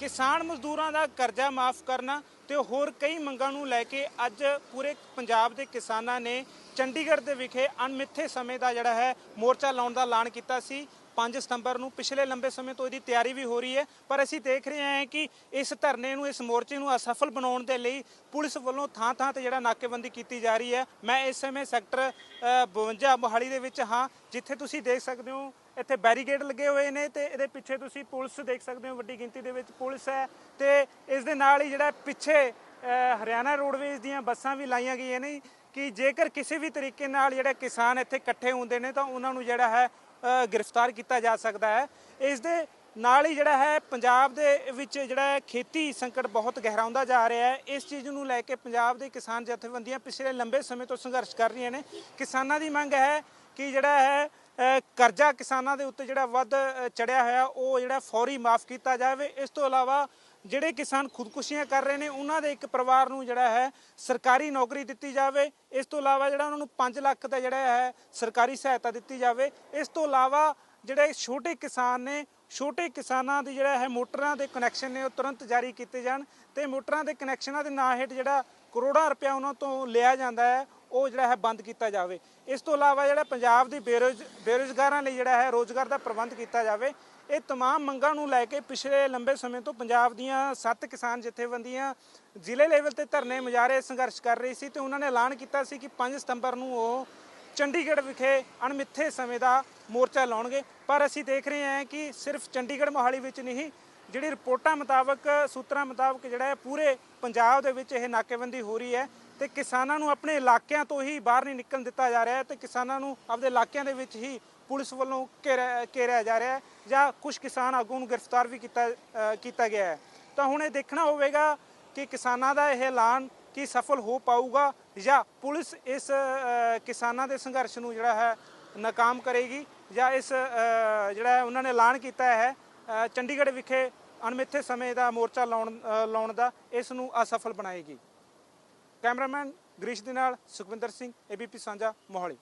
ਕਿਸਾਨ ਮਜ਼ਦੂਰਾਂ ਦਾ ਕਰਜ਼ਾ ਮਾਫ ਕਰਨਾ ਤੇ ਹੋਰ ਕਈ ਮੰਗਾਂ ਨੂੰ ਲੈ ਕੇ ਅੱਜ ਪੂਰੇ ਪੰਜਾਬ ਦੇ ਕਿਸਾਨਾਂ ਨੇ ਚੰਡੀਗੜ੍ਹ ਦੇ ਵਿਖੇ ਅਣਮਿੱਥੇ ਸਮੇਂ ਦਾ ਜਿਹੜਾ ਹੈ ਮੋਰਚਾ ਲਾਉਣ ਦਾ ਐਲਾਨ ਕੀਤਾ ਸੀ। 5 ਸਤੰਬਰ ਨੂੰ ਪਿਛਲੇ ਲੰਬੇ ਸਮੇਂ ਤੋਂ ਇਹਦੀ ਤਿਆਰੀ ਵੀ ਹੋ ਰਹੀ ਹੈ। ਪਰ ਅਸੀਂ ਦੇਖ ਰਹੇ ਹਾਂ ਕਿ ਇਸ ਧਰਨੇ ਨੂੰ ਇਸ ਮੋਰਚੇ ਨੂੰ ਅਸਫਲ ਬਣਾਉਣ ਦੇ ਲਈ ਪੁਲਿਸ ਵੱਲੋਂ ਥਾਂ ਥਾਂ ਤੇ ਜਿਹੜਾ ਨਾਕੇਬੰਦੀ ਕੀਤੀ ਜਾ ਰਹੀ ਹੈ। ਮੈਂ ਇਸ ਸਮੇਂ ਸੈਕਟਰ ਅ, 52 ਮੋਹਾਲੀ ਦੇ ਵਿੱਚ ਹਾਂ। ਜਿੱਥੇ ਤੁਸੀਂ ਦੇਖ ਸਕਦੇ ਹੋ ਇੱਥੇ ਬੈਰੀਗੇਡ ਲੱਗੇ ਹੋਏ ਨੇ ਤੇ ਇਹਦੇ ਪਿੱਛੇ ਤੁਸੀਂ ਪੁਲਿਸ ਦੇਖ ਸਕਦੇ ਹੋ ਵੱਡੀ ਗਿਣਤੀ ਦੇ ਵਿੱਚ ਪੁਲਿਸ ਹੈ ਤੇ ਇਸ ਦੇ ਨਾਲ ਹੀ ਜਿਹੜਾ ਪਿੱਛੇ ਹਰਿਆਣਾ ਰੋਡਵੇਜ਼ ਦੀਆਂ ਬੱਸਾਂ ਵੀ ਲਾਈਆਂ ਗਈਆਂ ਨੇ ਕਿ ਜੇਕਰ ਕਿਸੇ ਵੀ ਤਰੀਕੇ ਨਾਲ ਜਿਹੜਾ ਕਿਸਾਨ ਇੱਥੇ ਇਕੱਠੇ ਹੁੰਦੇ ਨੇ ਤਾਂ ਉਹਨਾਂ ਨੂੰ ਜਿਹੜਾ ਹੈ ਗ੍ਰਿਫਤਾਰ ਕੀਤਾ ਜਾ ਸਕਦਾ ਹੈ। ਇਸ ਦੇ ਨਾਲ ਹੀ ਜਿਹੜਾ ਹੈ, ਪੰਜਾਬ ਦੇ ਵਿੱਚ ਜਿਹੜਾ ਹੈ, ਖੇਤੀ ਸੰਕਟ ਬਹੁਤ ਗਹਿਰਾਉਂਦਾ ਜਾ ਰਿਹਾ ਹੈ। ਇਸ ਚੀਜ਼ ਨੂੰ ਲੈ ਕੇ ਪੰਜਾਬ ਦੇ ਕਿਸਾਨ ਜਥੇਬੰਦੀਆਂ ਪਿਛਲੇ ਲੰਬੇ ਸਮੇਂ ਤੋਂ ਸੰਘਰਸ਼ ਕਰ ਰਹੀਆਂ ਨੇ। ਕਿਸਾਨਾਂ ਦੀ ਮੰਗ ਹੈ ਕਿ ਜਿਹੜਾ ਹੈ ਕਰਜ਼ਾ ਕਿਸਾਨਾਂ ਦੇ ਉੱਤੇ ਜਿਹੜਾ ਵੱਧ ਚੜਿਆ ਹੋਇਆ, ਉਹ ਜਿਹੜਾ ਫੌਰੀ ਮਾਫ ਕੀਤਾ ਜਾਵੇ। ਇਸ ਤੋਂ ਇਲਾਵਾ ਜਿਹੜੇ ਕਿਸਾਨ ਖੁਦਕੁਸ਼ੀਆਂ ਕਰ ਰਹੇ ਨੇ, ਉਹਨਾਂ ਦੇ ਇੱਕ ਪਰਿਵਾਰ ਨੂੰ ਜਿਹੜਾ ਹੈ ਸਰਕਾਰੀ ਨੌਕਰੀ ਦਿੱਤੀ ਜਾਵੇ। ਇਸ ਤੋਂ ਇਲਾਵਾ ਜਿਹੜਾ ਉਹਨਾਂ ਨੂੰ 5 ਲੱਖ ਦਾ ਜਿਹੜਾ ਹੈ ਸਰਕਾਰੀ ਸਹਾਇਤਾ ਦਿੱਤੀ ਜਾਵੇ। ਇਸ ਤੋਂ ਇਲਾਵਾ ਜਿਹੜੇ ਛੋਟੇ ਕਿਸਾਨ ਨੇ, ਛੋਟੇ ਕਿਸਾਨਾਂ ਦੀ ਜਿਹੜਾ ਹੈ ਮੋਟਰਾਂ ਦੇ ਕਨੈਕਸ਼ਨ ਨੇ, ਉਹ ਤੁਰੰਤ ਜਾਰੀ ਕੀਤੇ ਜਾਣ ਤੇ ਮੋਟਰਾਂ ਦੇ ਕਨੈਕਸ਼ਨਾਂ ਦੇ ਨਾਂ ਹੇਠ ਜਿਹੜਾ ਕਰੋੜਾਂ ਰੁਪਇਆ ਉਹਨਾਂ ਤੋਂ ਲਿਆ ਜਾਂਦਾ ਹੈ, ਉਹ ਜਿਹੜਾ ਹੈ ਬੰਦ ਕੀਤਾ ਜਾਵੇ। ਇਸ ਤੋਂ ਇਲਾਵਾ ਜਿਹੜਾ ਪੰਜਾਬ ਦੀ ਬੇਰੋਜ਼, ਬੇਰੁਜ਼ਗਾਰਾਂ ਲਈ ਜਿਹੜਾ ਹੈ ਰੋਜ਼ਗਾਰ ਦਾ ਪ੍ਰਬੰਧ ਕੀਤਾ ਜਾਵੇ ਇਹ तमाम ਮੰਗਾਂ ਨੂੰ ਲੈ ਕੇ ਪਿਛਲੇ ਲੰਬੇ ਸਮੇਂ ਤੋਂ ਪੰਜਾਬ ਦੀਆਂ ਸੱਤ ਕਿਸਾਨ ਜਥੇਬੰਦੀਆਂ ਜ਼ਿਲ੍ਹੇ ਲੈਵਲ ਤੇ ਧਰਨੇ ਮੁਜ਼ਾਹਰੇ ਸੰਘਰਸ਼ ਕਰ ਰਹੀ ਸੀ ਤੇ ਉਹਨਾਂ ਨੇ ਐਲਾਨ ਕੀਤਾ ਸੀ ਕਿ 5 ਸਤੰਬਰ ਨੂੰ ਉਹ ਚੰਡੀਗੜ੍ਹ ਵਿਖੇ ਅਣਮਿੱਥੇ ਸਮੇਂ ਦਾ ਮੋਰਚਾ ਲਾਉਣਗੇ ਪਰ ਅਸੀਂ ਦੇਖ ਰਹੇ ਹਾਂ ਕਿ ਸਿਰਫ ਚੰਡੀਗੜ੍ਹ ਮੋਹਾਲੀ ਵਿੱਚ ਨਹੀਂ ਜਿਹੜੀ ਰਿਪੋਰਟਾਂ ਮੁਤਾਬਕ ਸੂਤਰਾਂ ਮੁਤਾਬਕ ਜਿਹੜਾ ਹੈ ਪੂਰੇ ਪੰਜਾਬ ਦੇ ਵਿੱਚ ਇਹ ਨਾਕੇਬੰਦੀ ਹੋ ਰਹੀ ਹੈ ਤੇ ਕਿਸਾਨਾਂ ਨੂੰ ਆਪਣੇ ਇਲਾਕਿਆਂ ਤੋਂ ਹੀ ਬਾਹਰ ਨਹੀਂ ਨਿਕਲਣ ਦਿੱਤਾ ਜਾ ਰਿਹਾ ਹੈ ਤੇ ਕਿਸਾਨਾਂ ਨੂੰ ਆਪਦੇ ਇਲਾਕਿਆਂ ਦੇ ਵਿੱਚ ਹੀ ਪੁਲਿਸ ਵੱਲੋਂ ਘੇਰਿਆ ਘੇਰਿਆ ਜਾ ਰਿਹਾ ਹੈ ਜਾਂ ਕੁਝ ਕਿਸਾਨ ਆਗੂ ਨੂੰ ਗ੍ਰਿਫਤਾਰ ਵੀ ਕੀਤਾ ਕੀਤਾ ਗਿਆ ਹੈ। ਤਾਂ ਹੁਣ ਇਹ ਦੇਖਣਾ ਹੋਵੇਗਾ ਕਿ ਕਿਸਾਨਾਂ ਦਾ ਇਹ ਐਲਾਨ ਕੀ ਸਫਲ ਹੋ ਪਾਊਗਾ ਜਾਂ ਪੁਲਿਸ ਇਸ ਕਿਸਾਨਾਂ ਦੇ ਸੰਘਰਸ਼ ਨੂੰ ਜਿਹੜਾ ਹੈ ਨਾਕਾਮ ਕਰੇਗੀ ਜਾਂ ਇਸ ਜਿਹੜਾ ਉਹਨਾਂ ਨੇ ਐਲਾਨ ਕੀਤਾ ਹੈ ਚੰਡੀਗੜ੍ਹ ਵਿਖੇ ਅਣਮਿੱਥੇ ਸਮੇਂ ਦਾ ਮੋਰਚਾ ਲਾਉਣ ਲਾਉਣ ਦਾ ਇਸ ਨੂੰ ਅਸਫਲ ਬਣਾਏਗੀ। ਕੈਮਰਾਮੈਨ ਗ੍ਰਿਸ਼ ਦੇ ਨਾਲ ਸੁਖਵਿੰਦਰ ਸਿੰਘ, ਏਬੀਪੀ ਸਾਂਝਾ ਮੋਹਾਲੀ।